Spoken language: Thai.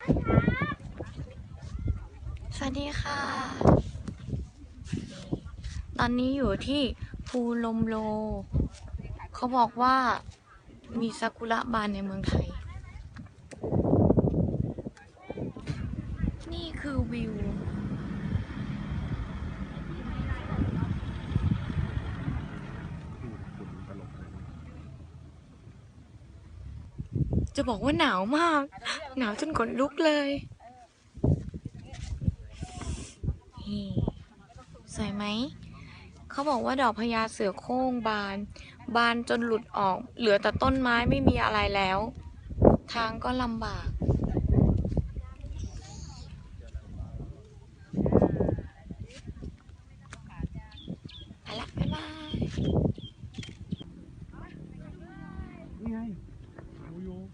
สวัสดีค่ะ ตอนนี้อยู่ที่ภูลมโล เขาบอกว่ามีซากุระบานในเมืองไทย นี่คือวิว จะบอกว่าหนาวมาก หนาวจนขนลุกเลยสวยไหม เขาบอกว่าดอกพญาเสือโคร่งบาน บานจนหลุดออก เหลือแต่ต้นไม้ไม่มีอะไรแล้ว ทางก็ลำบากไปละบ๊ายบาย 不用